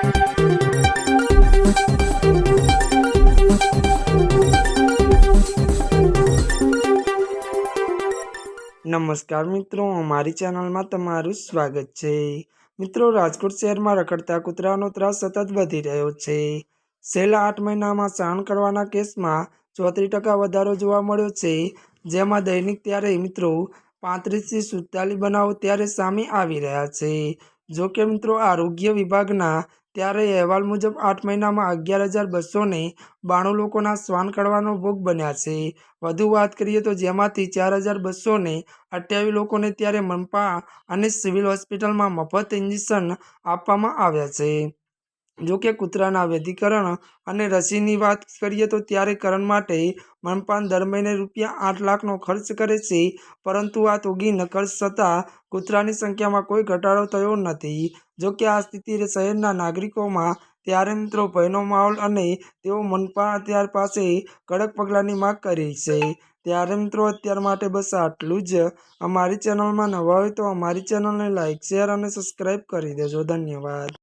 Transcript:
નમસ્કાર મિત્રો, અમારી ચેનલમાં તમારું સ્વાગત છે. મિત્રો, રાજકોટ શહેરમાં રખડતા કૂતરાનો ત્રાસ સતત વધી રહ્યો છે. છેલ્લા આઠ મહિનામાં સહન કરવાના કેસમાં ચોત્રીસ ટકા વધારો જોવા મળ્યો છે. જેમાં દૈનિક ત્યારે મિત્રો પાંત્રીસથી સુડતાલીસ બનાવો ત્યારે સામે આવી રહ્યા છે. જો કે મિત્રો, આરોગ્ય વિભાગના ત્યારે અહેવાલ મુજબ આઠ મહિનામાં અગિયાર હજાર બસોને બાણું લોકોના શ્વાન કડવાનો ભોગ બન્યા છે. વધુ વાત કરીએ તો જેમાંથી ચાર હજાર બસોને અઠ્યાવીસ લોકોને ત્યારે મનપા અને સિવિલ હોસ્પિટલમાં મફત ઇન્જેક્શન આપવામાં આવ્યા છે. જો કે કૂતરાના વૈધીકરણ અને રસીની વાત કરીએ તો ત્યારે કરણ માટે મનપાન દર મહિને રૂપિયા આઠ લાખનો ખર્ચ કરે છે, પરંતુ આ તોગીન ખર્ચ છતાં કૂતરાની સંખ્યામાં કોઈ ઘટાડો થયો નથી. જો કે આ સ્થિતિ શહેરના નાગરિકોમાં, ત્યારે મિત્રો ભયનો માહોલ અને તેઓ મનપા અત્યાર પાસે કડક પગલાંની માંગ કરી છે. ત્યારે મિત્રો અત્યાર માટે બસ આટલું જ. અમારી ચેનલમાં નવા હોય તો અમારી ચેનલને લાઇક શેર અને સબસ્ક્રાઈબ કરી દેજો. ધન્યવાદ.